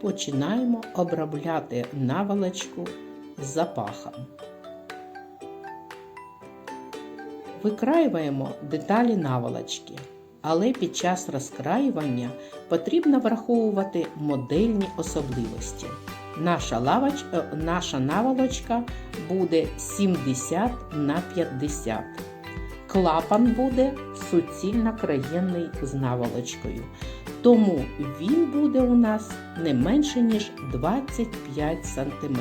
починаємо обробляти наволочку запахом. Викраюємо деталі наволочки, але під час розкраювання потрібно враховувати модельні особливості. Наша, лавоч, е, наша наволочка буде 70 на 50. Клапан буде суцільно краєнний з наволочкою. Тому він буде у нас не менше, ніж 25 см.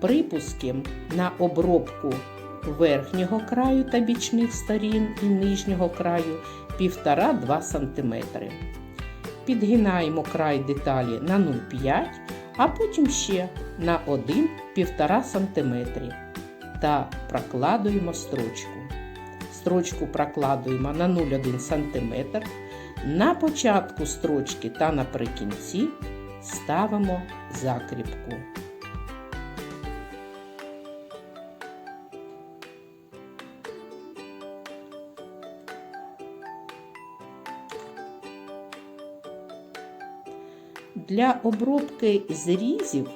Припуски на обробку верхнього краю та бічних сторін і нижнього краю 1,5-2 см. Підгинаємо край деталі на 0,5, а потім ще на 1-1,5 см та прокладуємо строчку. Строчку прокладуємо на 0,1 см. На початку строчки та наприкінці ставимо закріпку. Для обробки зрізів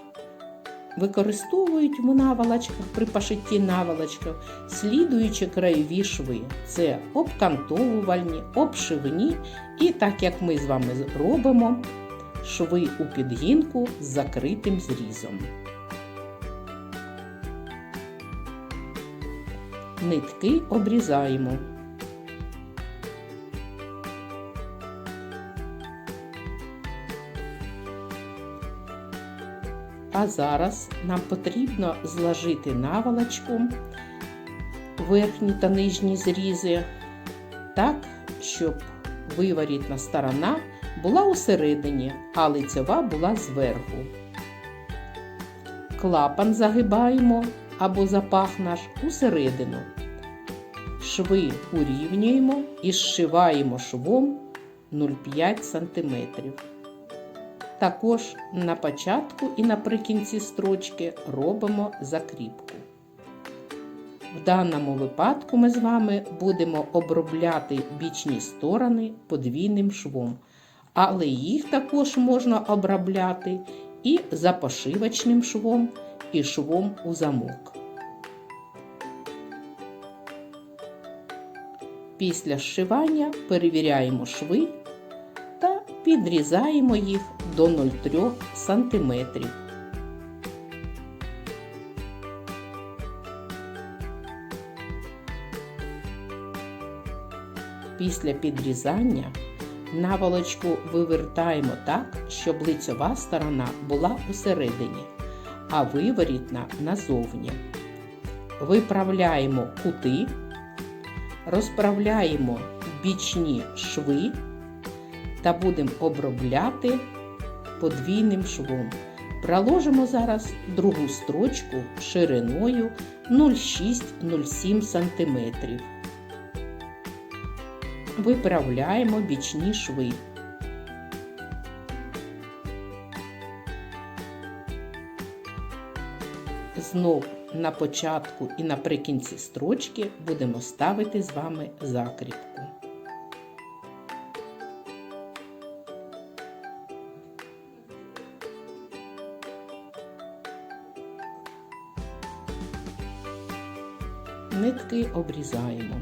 використовують в наволочках при пошитті наволочках слідуючі краєві шви. Це обкантовувальні, обшивні і, так як ми з вами робимо, шви у підгінку з закритим зрізом. Нитки обрізаємо. А зараз нам потрібно зложити наволочку, верхні та нижні зрізи, так, щоб виворітна сторона була усередині, а лицева була зверху. Клапан загибаємо або запах наш усередину. Шви урівнюємо і зшиваємо швом 0,5 см. Також на початку і наприкінці строчки робимо закріпку. В даному випадку ми з вами будемо обробляти бічні сторони подвійним швом, але їх також можна обробляти і запошивочним швом, і швом у замок. Після зшивання перевіряємо шви підрізаємо їх до 0,3 см. Після підрізання наволочку вивертаємо так, щоб лицьова сторона була усередині, а виворітна назовні. Виправляємо кути, розправляємо бічні шви та будемо обробляти подвійним швом. Проложимо зараз другу строчку шириною 0,6-0,7 см. Виправляємо бічні шви. Знов на початку і наприкінці строчки будемо ставити з вами закріпку. Нитки обрізаємо.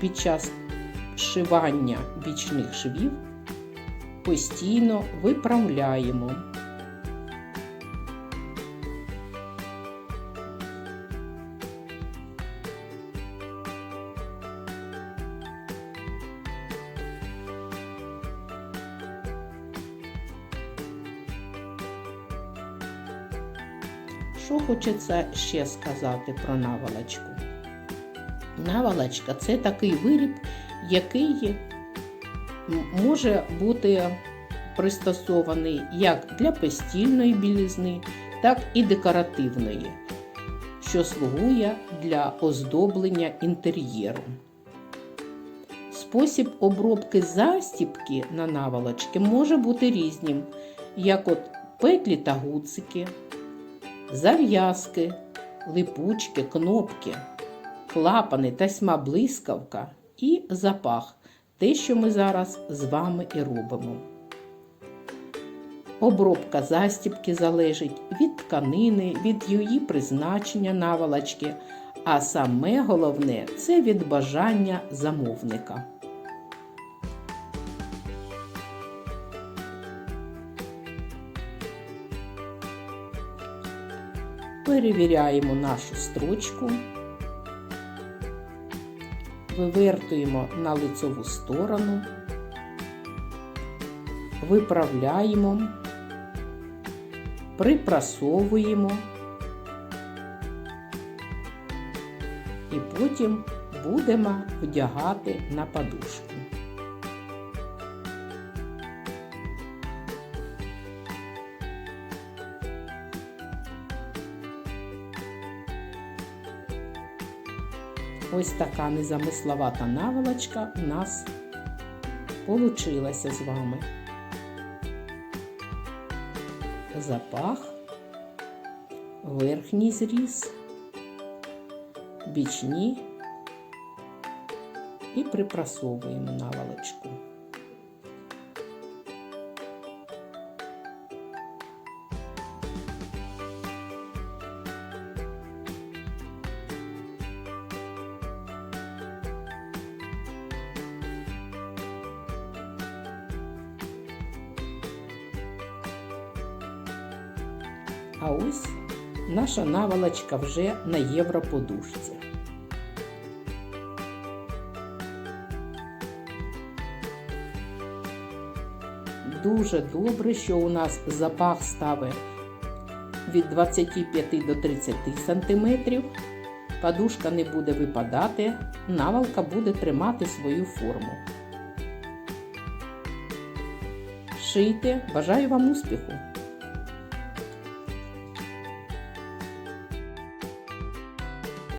Під час шивання бічних швів постійно виправляємо. Що хочеться ще сказати про наволочку? Наволочка це такий виріб, який може бути пристосований як для постільної білизни, так і декоративної, що слугує для оздоблення інтер'єру. Спосіб обробки застіпки на наволочки може бути різним, як от петлі та гуцики, зав'язки, липучки, кнопки, клапани, тасьма блискавка і запах те, що ми зараз з вами і робимо. Обробка застібки залежить від тканини, від її призначення наволочки, а саме головне це від бажання замовника. Перевіряємо нашу строчку, вивертуємо на лицеву сторону, виправляємо, припрасовуємо і потім будемо вдягати на подушку. Ось така незамисловата наволочка у нас получилася з вами. Запах, верхній зріз, бічні і припрасовуємо наволочку. А ось наша наволочка вже на європодушці. Дуже добре, що у нас запах ставить від 25 до 30 см. Подушка не буде випадати, наволка буде тримати свою форму. Шийте, бажаю вам успіху!